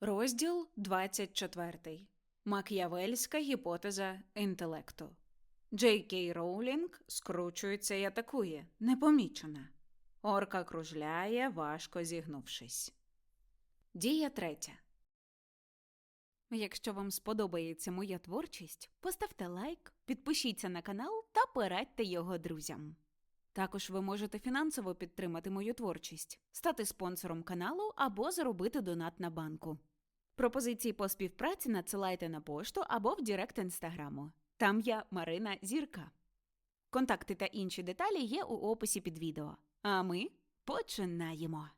Розділ 24. Мак'явельська гіпотеза інтелекту. Джей Кей Роулінг скручується і атакує, непомічена. Орка кружляє, важко зігнувшись. Дія третя. Якщо вам сподобається моя творчість, поставте лайк, підпишіться на канал та порадьте його друзям. Також ви можете фінансово підтримати мою творчість, стати спонсором каналу або зробити донат на банку. Пропозиції по співпраці надсилайте на пошту або в Директ інстаграму. Там я Марина Зірка. Контакти та інші деталі є у описі під відео. А ми починаємо.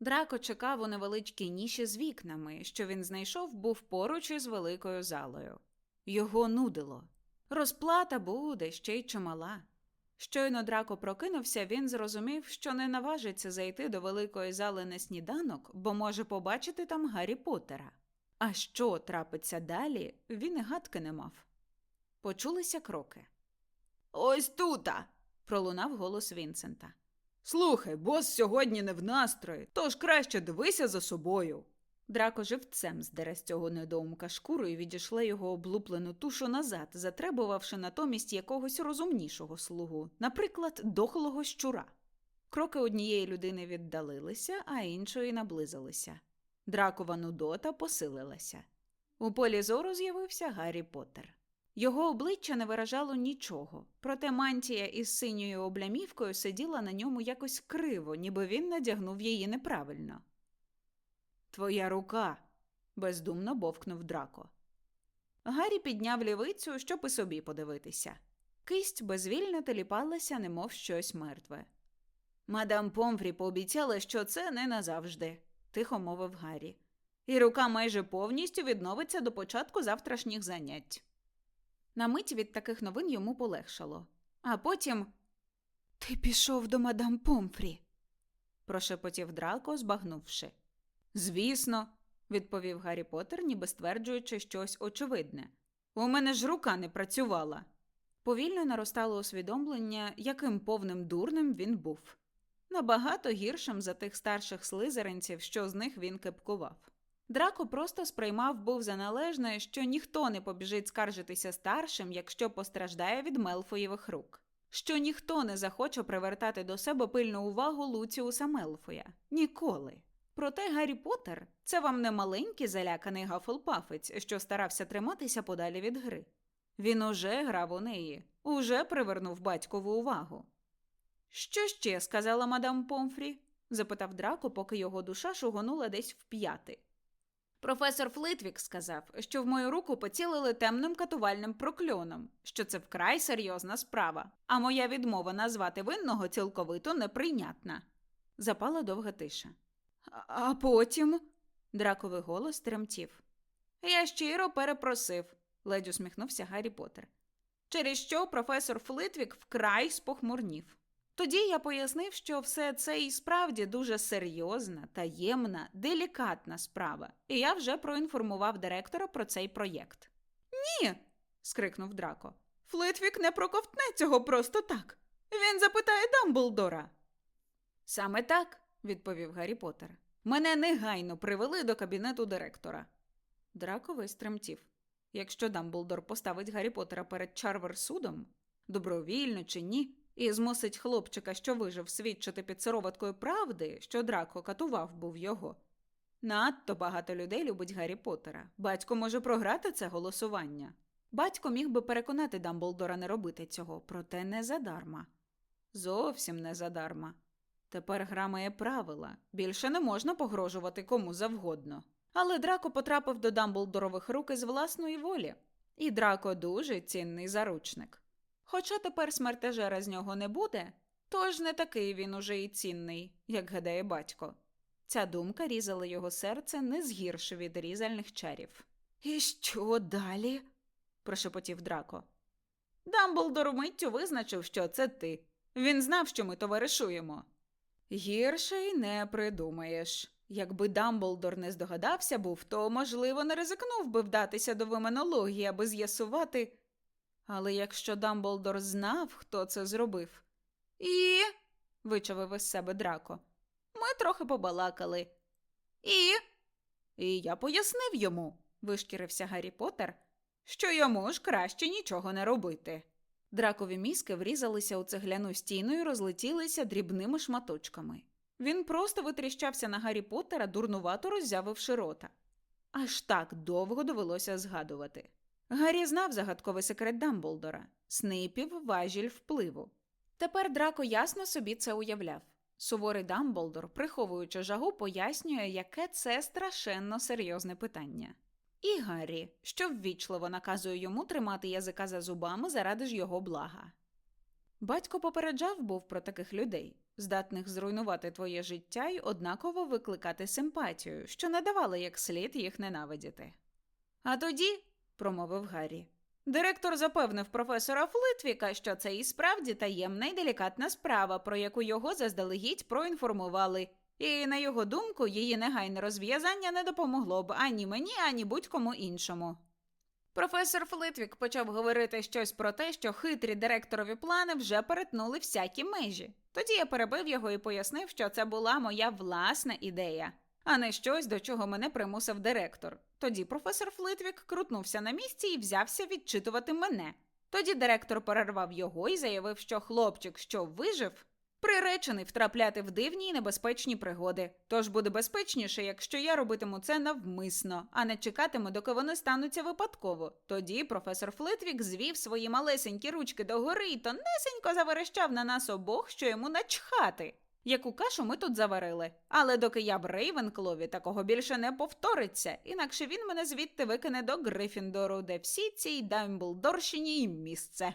Драко чекав у невеличкій ніші з вікнами, що він знайшов, був поруч із великою залою. Його нудило. Розплата буде ще й чимала. Щойно драко прокинувся, він зрозумів, що не наважиться зайти до великої зали на сніданок, бо може побачити там Гаррі Поттера. А що трапиться далі, він і гадки не мав. Почулися кроки. Ось тута. Пролунав голос Вінсента. Слухай, бос сьогодні не в настрої, тож краще дивися за собою. Драко живцем здере з цього недоумка шкуру і відійшли його облуплену тушу назад, затребувавши натомість якогось розумнішого слугу, наприклад, дохлого щура. Кроки однієї людини віддалилися, а іншої наблизилися. Дракова нудота посилилася. У полі зору з'явився Гаррі Поттер. Його обличчя не виражало нічого, проте мантія із синьою облямівкою сиділа на ньому якось криво, ніби він надягнув її неправильно. Твоя рука. бездумно бовкнув драко. Гаррі підняв лівицю, щоб і собі подивитися. Кисть безвільно теліпалася, немов щось мертве. Мадам Помфрі пообіцяла, що це не назавжди, тихо мовив Гаррі. І рука майже повністю відновиться до початку завтрашніх занять. На мить від таких новин йому полегшало. А потім. Ти пішов до мадам Помфрі, прошепотів Драко, збагнувши. Звісно, відповів Гаррі Поттер, ніби стверджуючи щось очевидне. У мене ж рука не працювала. Повільно наростало усвідомлення, яким повним дурним він був. Набагато гіршим за тих старших слизеринців, що з них він кепкував. Драко просто сприймав був за належне, що ніхто не побіжить скаржитися старшим, якщо постраждає від Мелфоєвих рук, що ніхто не захоче привертати до себе пильну увагу Луціуса Мелфоя. Ніколи. Проте Гаррі Поттер – це вам не маленький заляканий гафлпафець, що старався триматися подалі від гри. Він уже грав у неї, уже привернув батькову увагу. Що ще сказала мадам Помфрі? запитав Драко, поки його душа шугонула десь в п'яти. Професор Флитвік сказав, що в мою руку поцілили темним катувальним прокльоном, що це вкрай серйозна справа, а моя відмова назвати винного цілковито неприйнятна. Запала довга тиша. А потім. Драковий голос тремтів. Я щиро перепросив, ледь усміхнувся Гаррі Поттер. Через що професор Флитвік вкрай спохмурнів. Тоді я пояснив, що все це і справді дуже серйозна, таємна, делікатна справа, і я вже проінформував директора про цей проєкт. Ні. скрикнув Драко. Флитвік не проковтне цього просто так. Він запитає Дамблдора. Саме так, відповів Гаррі Поттер. Мене негайно привели до кабінету директора. Драко весь тремтів. Якщо Дамблдор поставить Гаррі Поттера перед Чарверсудом, добровільно чи ні, і змусить хлопчика, що вижив, свідчити під сироваткою правди, що Драко катував був його. Надто багато людей любить Гаррі Поттера. Батько може програти це голосування. Батько міг би переконати Дамблдора не робити цього, проте не задарма. Зовсім не задарма. Тепер гра має правила. Більше не можна погрожувати кому завгодно. Але Драко потрапив до Дамблдорових рук із власної волі. І Драко дуже цінний заручник. Хоча тепер смертежера з нього не буде, тож не такий він уже і цінний, як гадає батько. Ця думка різала його серце не згірше від різальних чарів. І що далі? прошепотів Драко. Дамблдор миттю визначив, що це ти. Він знав, що ми товаришуємо. Гірше й не придумаєш. Якби Дамблдор не здогадався був, то, можливо, не ризикнув би вдатися до вименології, аби з'ясувати. Але якщо Дамблдор знав, хто це зробив. І. вичавив із себе Драко. Ми трохи побалакали. І І я пояснив йому, вишкірився Гаррі Поттер, що йому ж краще нічого не робити. Дракові мізки врізалися у цегляну стіну і розлетілися дрібними шматочками. Він просто витріщався на Гаррі Поттера, дурнувато роззявивши рота. Аж так довго довелося згадувати. Гаррі знав загадковий секрет Дамблдора Снейпів важіль впливу. Тепер Драко ясно собі це уявляв. Суворий Дамблдор, приховуючи жагу, пояснює, яке це страшенно серйозне питання. І Гаррі, що ввічливо наказує йому тримати язика за зубами заради ж його блага. Батько попереджав був про таких людей, здатних зруйнувати твоє життя й однаково викликати симпатію, що не давало як слід їх ненавидіти. А тоді, промовив Гаррі, директор запевнив професора Флитвіка, що це і справді таємна й делікатна справа, про яку його заздалегідь проінформували, і, на його думку, її негайне розв'язання не допомогло б ані мені, ані будь-кому іншому. Професор Флитвік почав говорити щось про те, що хитрі директорові плани вже перетнули всякі межі. Тоді я перебив його і пояснив, що це була моя власна ідея, а не щось, до чого мене примусив директор. Тоді професор Флитвік крутнувся на місці і взявся відчитувати мене. Тоді директор перервав його і заявив, що хлопчик, що вижив, приречений втрапляти в дивні і небезпечні пригоди. Тож буде безпечніше, якщо я робитиму це навмисно, а не чекатиму, доки вони стануться випадково. Тоді професор Флитвік звів свої малесенькі ручки догори і тонесенько заверещав на нас обох, що йому начхати. Яку кашу ми тут заварили. Але доки я в Рейвенклові, такого більше не повториться, інакше він мене звідти викине до Грифіндору, де всі цій Дамблдорщині і місце.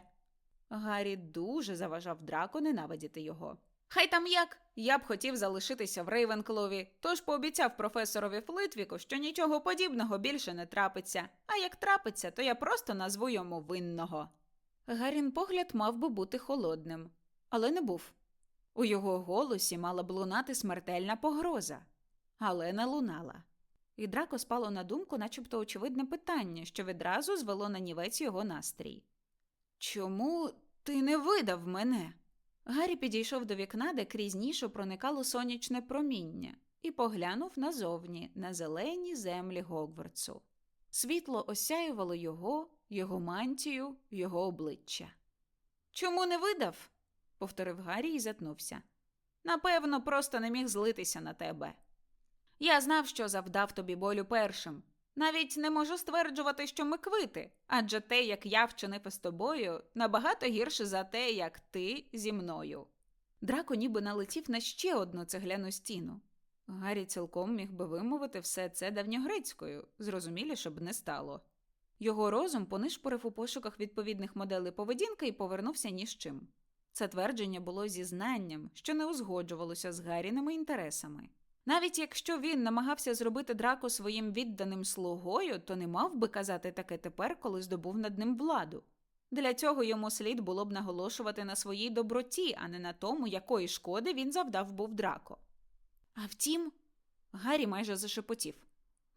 Гаррі дуже заважав драку ненавидіти його. Хай там як, я б хотів залишитися в Рейвенклові, тож пообіцяв професорові Флитвіку, що нічого подібного більше не трапиться, а як трапиться, то я просто назву йому винного. Гарін погляд мав би бути холодним, але не був. У його голосі мала б лунати смертельна погроза, але не лунала. І драко спало на думку, начебто очевидне питання, що відразу звело на нівець його настрій. Чому ти не видав мене? Гаррі підійшов до вікна, де крізь нішу проникало сонячне проміння, і поглянув назовні на зелені землі Гогвартсу. Світло осяювало його, його мантію, його обличчя. Чому не видав? повторив Гаррі і затнувся. Напевно, просто не міг злитися на тебе. Я знав, що завдав тобі болю першим. Навіть не можу стверджувати, що ми квити, адже те, як я вчинив із тобою, набагато гірше за те, як ти зі мною. Драко ніби налетів на ще одну цегляну стіну. Гаррі цілком міг би вимовити все це давньогрецькою, зрозуміліше б не стало. Його розум понишпорив у пошуках відповідних моделей поведінки і повернувся ні з чим. Це твердження було зізнанням, що не узгоджувалося з Гарріними інтересами. Навіть якщо він намагався зробити драко своїм відданим слугою, то не мав би казати таке тепер, коли здобув над ним владу. Для цього йому слід було б наголошувати на своїй доброті, а не на тому, якої шкоди він завдав був драко. А втім, Гаррі майже зашепотів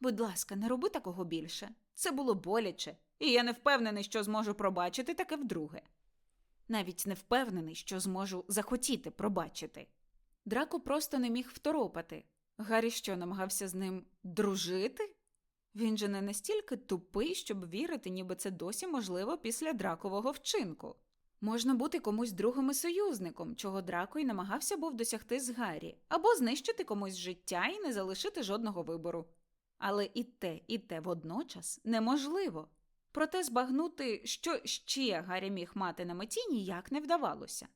будь ласка, не роби такого більше. Це було боляче, і я не впевнений, що зможу пробачити таке вдруге. Навіть не впевнений, що зможу захотіти пробачити. Драко просто не міг второпати. Гаррі що намагався з ним дружити? Він же не настільки тупий, щоб вірити, ніби це досі можливо після дракового вчинку. Можна бути комусь другим і союзником, чого Драко й намагався був досягти з Гаррі, або знищити комусь життя і не залишити жодного вибору. Але і те, і те водночас неможливо. Проте збагнути, що ще Гаррі міг мати на меті, ніяк не вдавалося.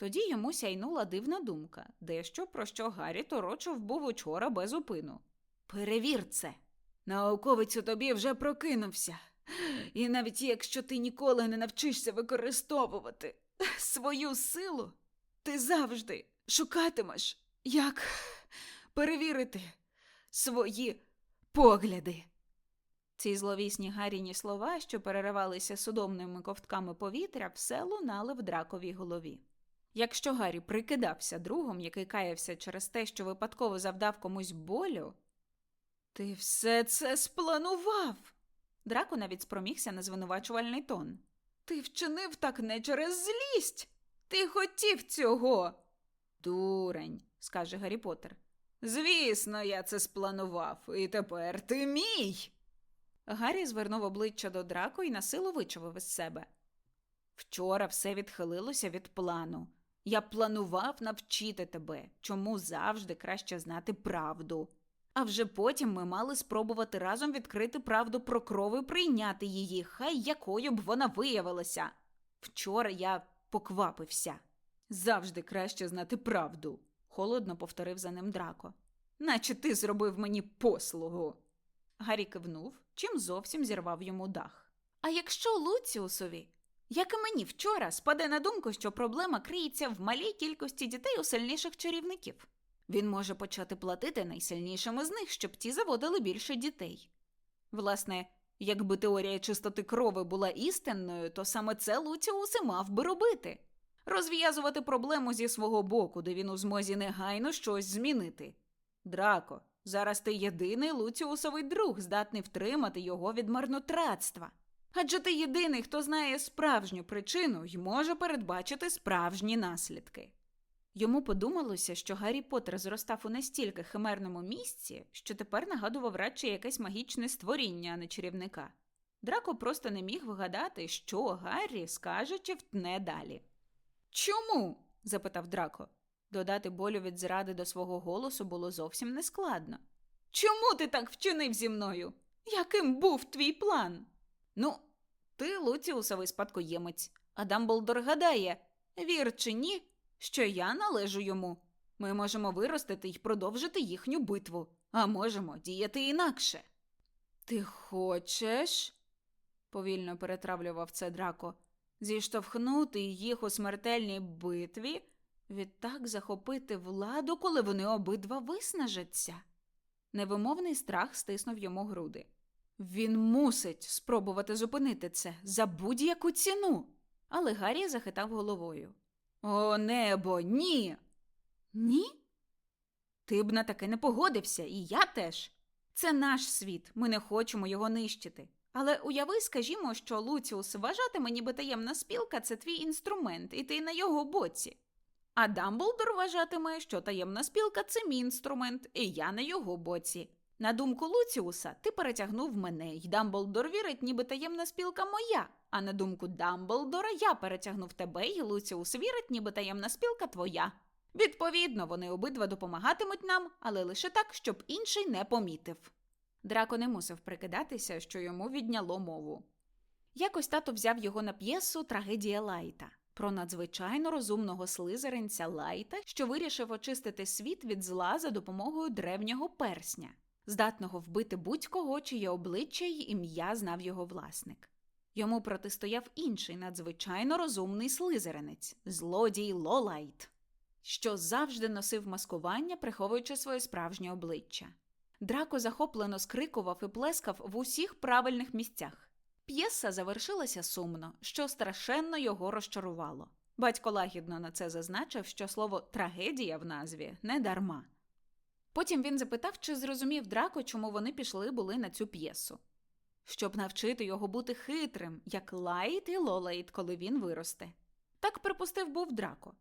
Тоді йому сяйнула дивна думка, дещо про що Гаррі торочив був учора без упину. Перевір це. Науковець у тобі вже прокинувся. І навіть якщо ти ніколи не навчишся використовувати свою силу, ти завжди шукатимеш, як перевірити свої погляди. Ці зловісні Гарріні слова, що переривалися судомними ковтками повітря, все лунали в драковій голові. Якщо Гаррі прикидався другом, який каявся через те, що випадково завдав комусь болю, ти все це спланував. Драко навіть спромігся на звинувачувальний тон. Ти вчинив так не через злість. Ти хотів цього. Дурень, скаже Гаррі Поттер. Звісно, я це спланував, і тепер ти мій. Гаррі звернув обличчя до драко і насилу вичавив із себе. Вчора все відхилилося від плану. Я планував навчити тебе, чому завжди краще знати правду. А вже потім ми мали спробувати разом відкрити правду про кров і прийняти її, хай якою б вона виявилася. Вчора я поквапився. Завжди краще знати правду, холодно повторив за ним Драко. Наче ти зробив мені послугу. Гаррі кивнув, чим зовсім зірвав йому дах. А якщо Луціусові, як і мені вчора, спаде на думку, що проблема криється в малій кількості дітей у сильніших чарівників. Він може почати платити найсильнішим із них, щоб ті заводили більше дітей. Власне, якби теорія чистоти крови була істинною, то саме це Луціус і мав би робити розв'язувати проблему зі свого боку, де він у змозі негайно щось змінити. Драко, зараз ти єдиний Луціусовий друг, здатний втримати його від марнотратства. Адже ти єдиний, хто знає справжню причину і може передбачити справжні наслідки. Йому подумалося, що Гаррі Поттер зростав у настільки химерному місці, що тепер нагадував радше якесь магічне створіння, а не чарівника. Драко просто не міг вгадати, що Гаррі скаже чи втне далі. Чому? запитав Драко. Додати болю від зради до свого голосу було зовсім нескладно. Чому ти так вчинив зі мною? Яким був твій план? Ну, ти Луціусовий спадкоємець, а Дамблдор гадає, вір чи ні, що я належу йому. Ми можемо виростити й продовжити їхню битву, а можемо діяти інакше. Ти хочеш? повільно перетравлював це Драко, зіштовхнути їх у смертельній битві, відтак захопити владу, коли вони обидва виснажаться. Невимовний страх стиснув йому груди. Він мусить спробувати зупинити це за будь-яку ціну. Але Гаррі захитав головою. О, небо, ні. Ні? Ти б на таке не погодився, і я теж. Це наш світ, ми не хочемо його нищити. Але уяви, скажімо, що Луціус вважатиме, ніби таємна спілка це твій інструмент, і ти на його боці. А Дамблдор вважатиме, що таємна спілка це мій інструмент, і я на його боці. На думку Луціуса, ти перетягнув мене, й Дамблдор вірить, ніби таємна спілка моя. А на думку Дамблдора, я перетягнув тебе, і Луціус вірить, ніби таємна спілка твоя. Відповідно, вони обидва допомагатимуть нам, але лише так, щоб інший не помітив. Драко не мусив прикидатися, що йому відняло мову. Якось тато взяв його на п'єсу Трагедія Лайта про надзвичайно розумного слизеринця Лайта, що вирішив очистити світ від зла за допомогою древнього персня, здатного вбити будь-кого, чиє обличчя й ім'я знав його власник. Йому протистояв інший надзвичайно розумний слизеринець злодій Лолайт, що завжди носив маскування, приховуючи своє справжнє обличчя. Драко захоплено скрикував і плескав в усіх правильних місцях. П'єса завершилася сумно, що страшенно його розчарувало. Батько лагідно на це зазначив, що слово трагедія в назві не дарма. Потім він запитав, чи зрозумів Драко, чому вони пішли були на цю п'єсу, щоб навчити його бути хитрим, як Лайт і Лолайт, коли він виросте. Так припустив був Драко.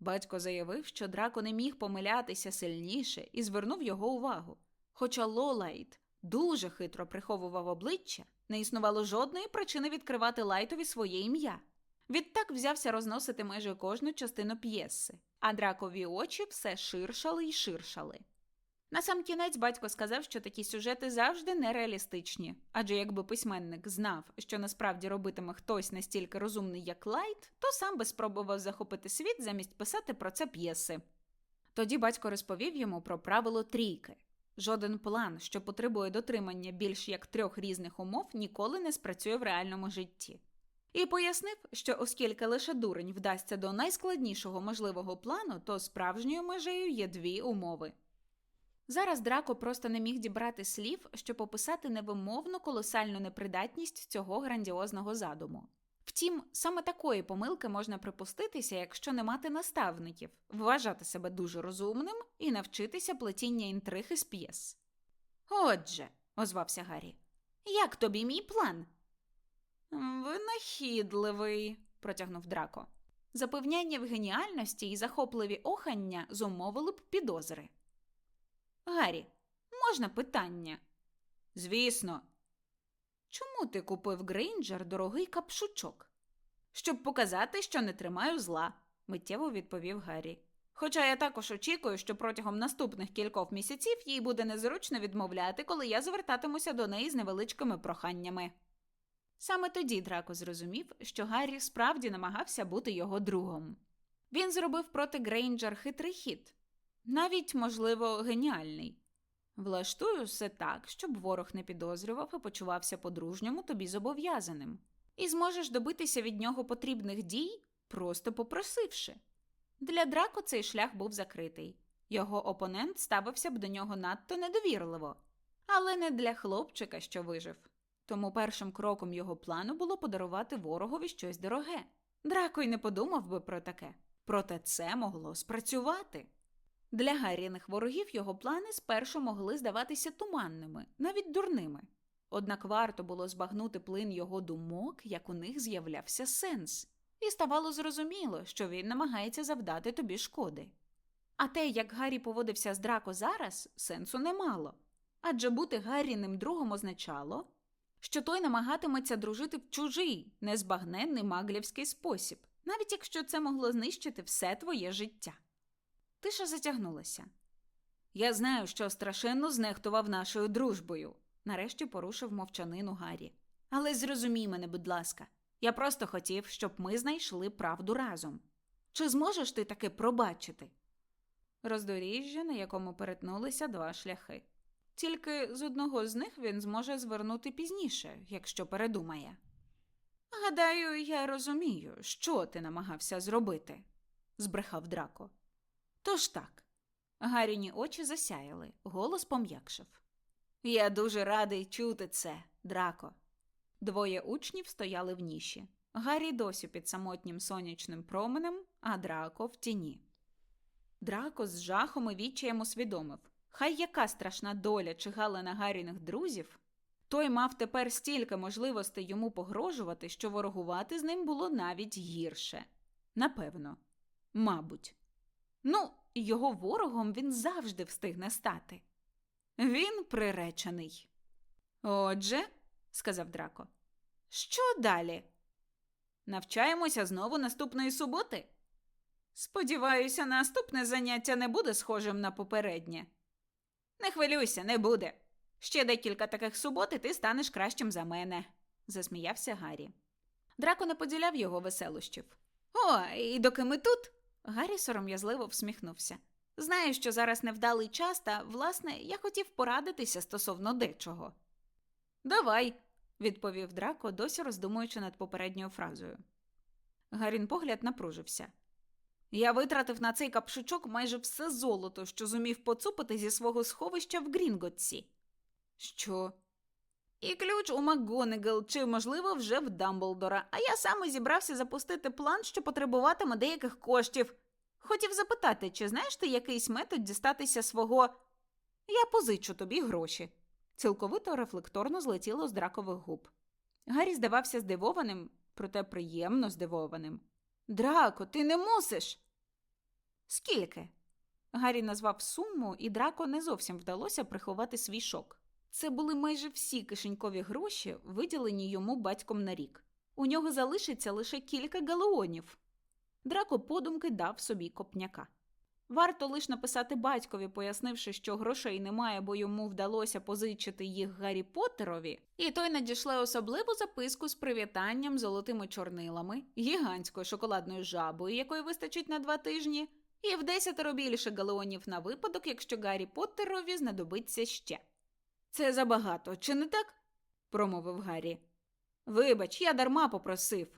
Батько заявив, що Драко не міг помилятися сильніше і звернув його увагу. Хоча Лолайт дуже хитро приховував обличчя, не існувало жодної причини відкривати Лайтові своє ім'я. Відтак взявся розносити майже кожну частину п'єси, а дракові очі все ширшали й ширшали. Насамкінець батько сказав, що такі сюжети завжди нереалістичні, адже якби письменник знав, що насправді робитиме хтось настільки розумний, як Лайт, то сам би спробував захопити світ замість писати про це п'єси. Тоді батько розповів йому про правило трійки. Жоден план, що потребує дотримання більш як трьох різних умов, ніколи не спрацює в реальному житті. І пояснив, що оскільки лише дурень вдасться до найскладнішого можливого плану, то справжньою межею є дві умови. Зараз Драко просто не міг дібрати слів, щоб описати невимовну колосальну непридатність цього грандіозного задуму. Втім, саме такої помилки можна припуститися, якщо не мати наставників, вважати себе дуже розумним і навчитися плетіння інтриг із п'єс. Отже, озвався Гаррі, як тобі мій план? Винахідливий, протягнув Драко. Запевняння в геніальності і захопливі охання зумовили б підозри. Гаррі, можна питання? Звісно, Чому ти купив Грейнджер дорогий капшучок? Щоб показати, що не тримаю зла, миттєво відповів Гаррі. Хоча я також очікую, що протягом наступних кількох місяців їй буде незручно відмовляти, коли я звертатимуся до неї з невеличкими проханнями. Саме тоді Драко зрозумів, що Гаррі справді намагався бути його другом. Він зробив проти Грейнджер хитрий хід, навіть, можливо, геніальний. Влаштую все так, щоб ворог не підозрював і почувався по-дружньому тобі зобов'язаним. І зможеш добитися від нього потрібних дій, просто попросивши. Для Драко цей шлях був закритий. Його опонент ставився б до нього надто недовірливо, але не для хлопчика, що вижив. Тому першим кроком його плану було подарувати ворогові щось дороге. Драко й не подумав би про таке. Проте це могло спрацювати. Для Гарріних ворогів його плани спершу могли здаватися туманними, навіть дурними. Однак варто було збагнути плин його думок, як у них з'являвся сенс, і ставало зрозуміло, що він намагається завдати тобі шкоди. А те, як Гаррі поводився з Драко зараз, сенсу не мало. Адже бути Гарріним другом означало, що той намагатиметься дружити в чужий, незбагненний маглівський спосіб, навіть якщо це могло знищити все твоє життя. Тиша затягнулася. Я знаю, що страшенно знехтував нашою дружбою, нарешті порушив мовчанину Гаррі. Але зрозумій мене, будь ласка, я просто хотів, щоб ми знайшли правду разом. Чи зможеш ти таки пробачити? Роздоріжжя, на якому перетнулися два шляхи. Тільки з одного з них він зможе звернути пізніше, якщо передумає. Гадаю, я розумію, що ти намагався зробити, збрехав Драко. Тож так. Гаріні очі засяяли, голос пом'якшив. Я дуже радий чути це, Драко. Двоє учнів стояли в ніші. Гаррі досі під самотнім сонячним променем, а Драко в тіні. Драко з жахом і відчаєм усвідомив хай яка страшна доля чигала на Гарріних друзів, той мав тепер стільки можливостей йому погрожувати, що ворогувати з ним було навіть гірше. Напевно, мабуть. Ну, його ворогом він завжди встигне стати. Він приречений. Отже, сказав Драко, що далі? Навчаємося знову наступної суботи? Сподіваюся, наступне заняття не буде схожим на попереднє. Не хвилюйся, не буде. Ще декілька таких субот, і ти станеш кращим за мене, засміявся Гаррі. Драко не поділяв його веселощів. О, і доки ми тут. Гаррі сором'язливо всміхнувся. Знаю, що зараз невдалий час, та, власне, я хотів порадитися стосовно дечого. Давай, відповів Драко, досі роздумуючи над попередньою фразою. Гарін погляд напружився. Я витратив на цей капшучок майже все золото, що зумів поцупити зі свого сховища в Грінготсі. Що? І ключ у МакГонегал, чи, можливо, вже в Дамблдора, а я саме зібрався запустити план, що потребуватиме деяких коштів. Хотів запитати, чи знаєш ти якийсь метод дістатися свого. Я позичу тобі гроші. Цілковито рефлекторно злетіло з дракових губ. Гаррі здавався здивованим, проте приємно здивованим. Драко, ти не мусиш. Скільки? Гаррі назвав суму, і Драко не зовсім вдалося приховати свій шок. Це були майже всі кишенькові гроші, виділені йому батьком на рік. У нього залишиться лише кілька галеонів. Драко подумки дав собі копняка. Варто лиш написати батькові, пояснивши, що грошей немає, бо йому вдалося позичити їх Гаррі Поттерові, і той надішле особливу записку з привітанням золотими чорнилами, гігантською шоколадною жабою, якої вистачить на два тижні, і в десятеро більше галеонів на випадок, якщо Гаррі Поттерові знадобиться ще. Це забагато, чи не так? промовив Гаррі. Вибач, я дарма попросив.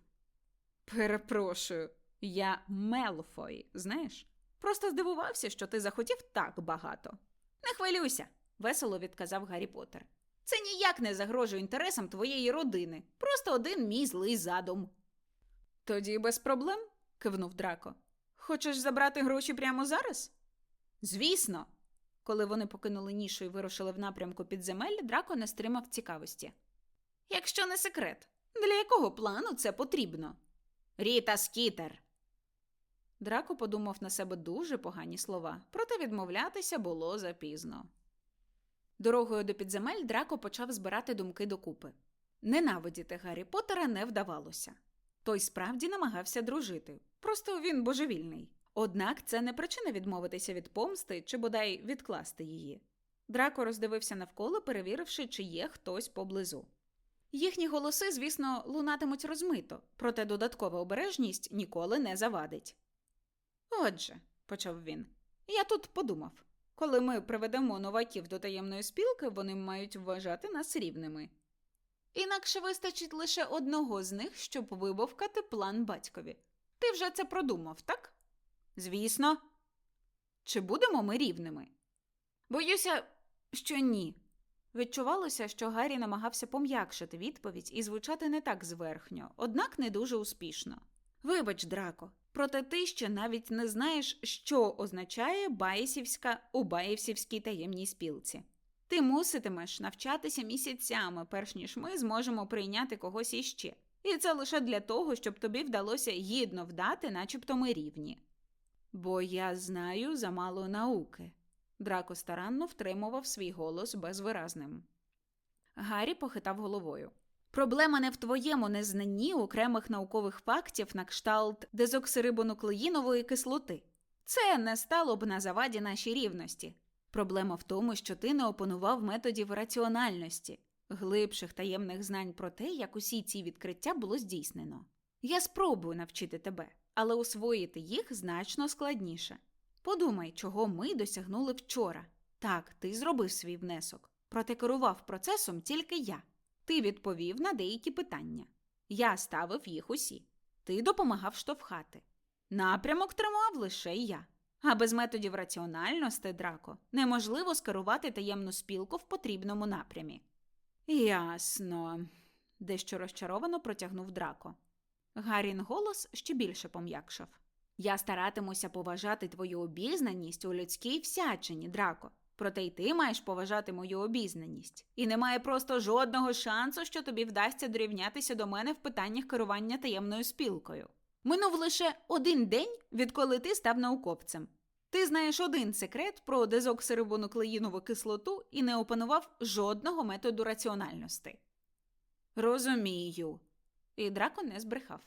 Перепрошую, я Мелфой, знаєш? Просто здивувався, що ти захотів так багато. Не хвилюйся, весело відказав Гаррі Поттер. Це ніяк не загрожує інтересам твоєї родини, просто один мій злий задум. Тоді без проблем, кивнув Драко. Хочеш забрати гроші прямо зараз? Звісно. Коли вони покинули нішу і вирушили в напрямку підземелля, Драко не стримав цікавості. Якщо не секрет, для якого плану це потрібно? Ріта Скітер. Драко подумав на себе дуже погані слова, проте відмовлятися було запізно. Дорогою до підземель Драко почав збирати думки докупи. Ненавидіти Гаррі Поттера не вдавалося. Той справді намагався дружити, просто він божевільний. Однак це не причина відмовитися від помсти чи бодай відкласти її. Драко роздивився навколо, перевіривши, чи є хтось поблизу. Їхні голоси, звісно, лунатимуть розмито, проте додаткова обережність ніколи не завадить. Отже, почав він, я тут подумав. Коли ми приведемо новаків до таємної спілки, вони мають вважати нас рівними. Інакше вистачить лише одного з них, щоб вибовкати план батькові. Ти вже це продумав, так? Звісно. Чи будемо ми рівними? Боюся, що ні. Відчувалося, що Гаррі намагався пом'якшити відповідь і звучати не так зверхньо, однак не дуже успішно. Вибач, Драко, проте ти ще навіть не знаєш, що означає Баїсівська у Баїсівській таємній спілці. Ти муситимеш навчатися місяцями, перш ніж ми зможемо прийняти когось іще. І це лише для того, щоб тобі вдалося гідно вдати, начебто ми рівні. Бо я знаю замало науки. Драко старанно втримував свій голос безвиразним. Гаррі похитав головою. Проблема не в твоєму незнанні окремих наукових фактів на кшталт дезоксирибонуклеїнової кислоти. Це не стало б на заваді нашій рівності. Проблема в тому, що ти не опанував методів раціональності, глибших таємних знань про те, як усі ці відкриття було здійснено. Я спробую навчити тебе, але усвоїти їх значно складніше. Подумай, чого ми досягнули вчора. Так, ти зробив свій внесок, проте керував процесом тільки я. Ти відповів на деякі питання. Я ставив їх усі. Ти допомагав штовхати. Напрямок тримав лише я. А без методів раціональності, Драко, неможливо скерувати таємну спілку в потрібному напрямі. Ясно, дещо розчаровано протягнув Драко. Гарін голос ще більше пом'якшав. Я старатимуся поважати твою обізнаність у людській всячині, Драко. Проте й ти маєш поважати мою обізнаність. І немає просто жодного шансу, що тобі вдасться дорівнятися до мене в питаннях керування таємною спілкою. Минув лише один день, відколи ти став науковцем. Ти знаєш один секрет про дезоксирибонуклеїнову кислоту і не опанував жодного методу раціональності. Розумію. І Драко не збрехав.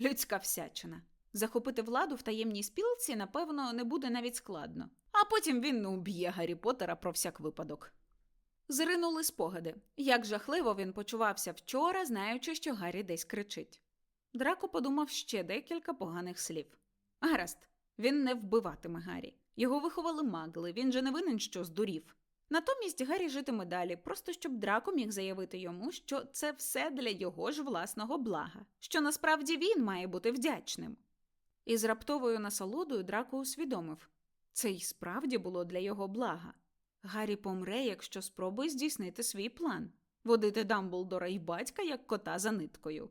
Людська всячина. Захопити владу в таємній спілці, напевно, не буде навіть складно. А потім він уб'є Гаррі Поттера про всяк випадок. Зринули спогади, як жахливо він почувався вчора, знаючи, що Гаррі десь кричить. Драко подумав ще декілька поганих слів. Гаразд, він не вбиватиме Гаррі. Його виховали магли, він же не винен, що здурів. Натомість Гаррі житиме далі, просто щоб Драко міг заявити йому, що це все для його ж власного блага, що насправді він має бути вдячним. І з раптовою насолодою Драко усвідомив це й справді було для його блага. Гаррі помре, якщо спробує здійснити свій план водити Дамблдора й батька як кота за ниткою.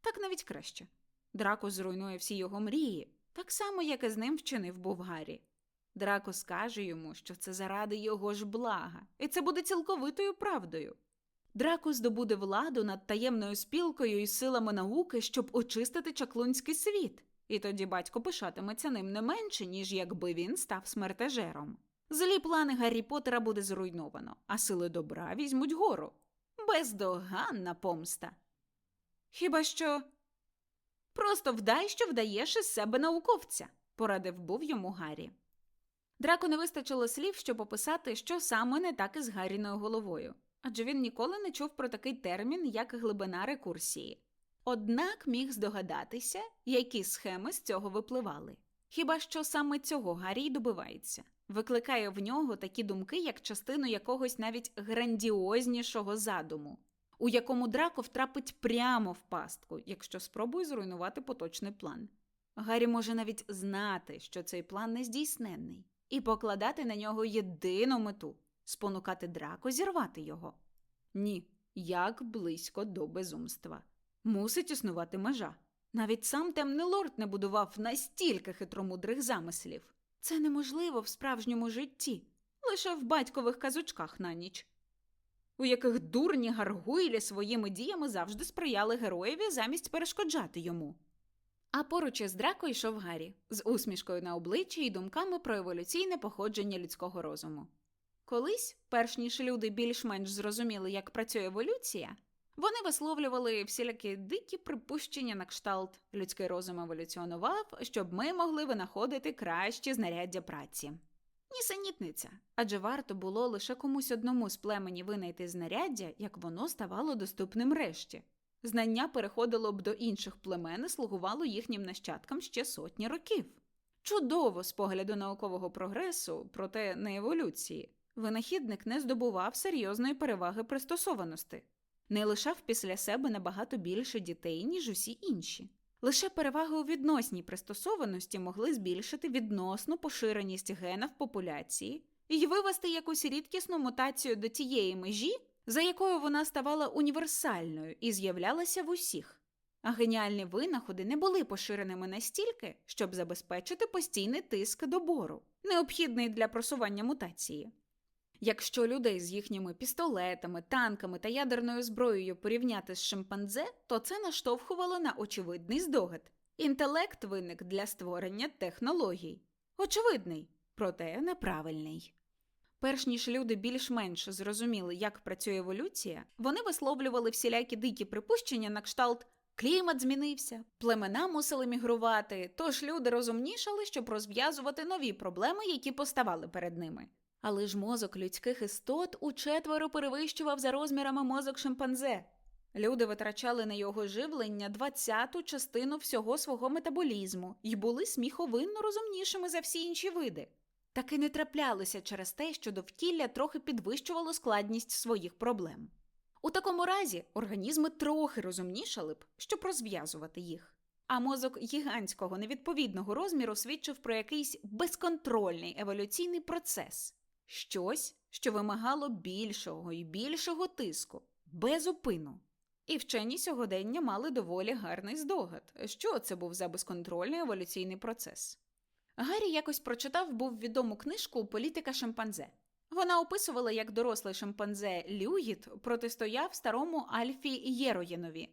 Так навіть краще. Драко зруйнує всі його мрії, так само, як і з ним вчинив був Гаррі. Драко скаже йому, що це заради його ж блага, і це буде цілковитою правдою. Драко здобуде владу над таємною спілкою і силами науки, щоб очистити чаклунський світ, і тоді батько пишатиметься ним не менше, ніж якби він став смертежером. Злі плани Гаррі Поттера буде зруйновано, а сили добра візьмуть гору. Бездоганна помста. Хіба що просто вдай, що вдаєш із себе науковця, порадив був йому Гаррі. Драку не вистачило слів, щоб описати, що саме не так із Гарріною головою, адже він ніколи не чув про такий термін, як глибина рекурсії. Однак міг здогадатися, які схеми з цього випливали. Хіба що саме цього Гаррі й добивається, викликає в нього такі думки, як частину якогось навіть грандіознішого задуму, у якому Драко втрапить прямо в пастку, якщо спробує зруйнувати поточний план. Гаррі може навіть знати, що цей план нездійсненний, і покладати на нього єдину мету спонукати Драко зірвати його. Ні, як близько до безумства. Мусить існувати межа. Навіть сам темний лорд не будував настільки хитромудрих замислів. Це неможливо в справжньому житті, лише в батькових казочках на ніч, у яких дурні гаргуйлі своїми діями завжди сприяли героєві замість перешкоджати йому. А поруч із Драко йшов Гаррі з усмішкою на обличчі і думками про еволюційне походження людського розуму. Колись, перш ніж люди більш-менш зрозуміли, як працює еволюція, вони висловлювали всілякі дикі припущення на кшталт людський розум еволюціонував, щоб ми могли винаходити кращі знаряддя праці. Нісенітниця, адже варто було лише комусь одному з племені винайти знаряддя, як воно ставало доступним решті. Знання переходило б до інших племен і слугувало їхнім нащадкам ще сотні років. Чудово з погляду наукового прогресу, проте не еволюції. Винахідник не здобував серйозної переваги пристосованості, не лишав після себе набагато більше дітей, ніж усі інші. Лише переваги у відносній пристосованості могли збільшити відносну поширеність гена в популяції і вивести якусь рідкісну мутацію до тієї межі, за якою вона ставала універсальною і з'являлася в усіх. А геніальні винаходи не були поширеними настільки, щоб забезпечити постійний тиск добору, необхідний для просування мутації. Якщо людей з їхніми пістолетами, танками та ядерною зброєю порівняти з шимпанзе, то це наштовхувало на очевидний здогад. Інтелект виник для створення технологій. Очевидний, проте неправильний. Перш ніж люди більш-менш зрозуміли, як працює еволюція, вони висловлювали всілякі дикі припущення на кшталт клімат змінився, племена мусили мігрувати, тож люди розумнішали, щоб розв'язувати нові проблеми, які поставали перед ними. Але ж мозок людських істот учетверо перевищував за розмірами мозок шимпанзе. Люди витрачали на його живлення двадцяту частину всього свого метаболізму і були сміховинно розумнішими за всі інші види. Таки не траплялися через те, що довкілля трохи підвищувало складність своїх проблем. У такому разі організми трохи розумнішали б, щоб розв'язувати їх. А мозок гігантського невідповідного розміру свідчив про якийсь безконтрольний еволюційний процес, щось, що вимагало більшого і більшого тиску, без упину. І вчені сьогодення мали доволі гарний здогад, що це був за безконтрольний еволюційний процес. Гаррі якось прочитав був відому книжку Політика шимпанзе. Вона описувала, як дорослий шимпанзе Люїд протистояв старому Альфі Єроєнові,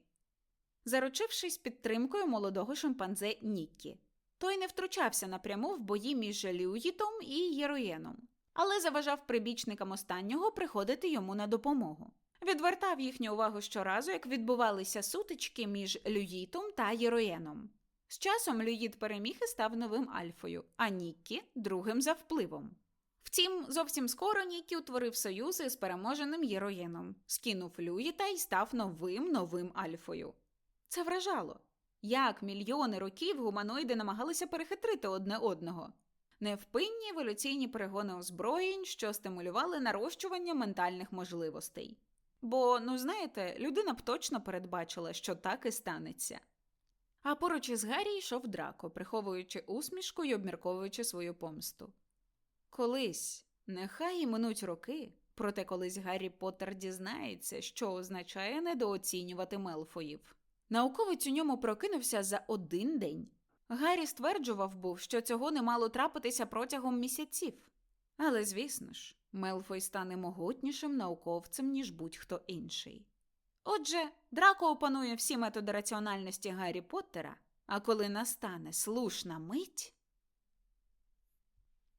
заручившись підтримкою молодого шимпанзе Ніккі. Той не втручався напряму в бої між Люїтом і Єроєном, але заважав прибічникам останнього приходити йому на допомогу. Відвертав їхню увагу щоразу, як відбувалися сутички між Люїтом та Єроєном. З часом Люїд переміг і став новим Альфою, а Ніккі другим за впливом. Втім, зовсім скоро Нікі утворив союз із переможеним Єроєном, скинув Люїта і став новим новим Альфою. Це вражало. Як мільйони років гуманоїди намагалися перехитрити одне одного. Невпинні еволюційні перегони озброєнь, що стимулювали нарощування ментальних можливостей. Бо, ну знаєте, людина б точно передбачила, що так і станеться. А поруч із Гаррі йшов драко, приховуючи усмішку й обмірковуючи свою помсту. Колись, нехай і минуть роки, проте колись Гаррі Поттер дізнається, що означає недооцінювати Мелфоїв. Науковець у ньому прокинувся за один день. Гаррі стверджував був, що цього не мало трапитися протягом місяців. Але, звісно ж, Мелфой стане могутнішим науковцем, ніж будь-хто інший. Отже, Драко опанує всі методи раціональності Гаррі Поттера, а коли настане слушна мить,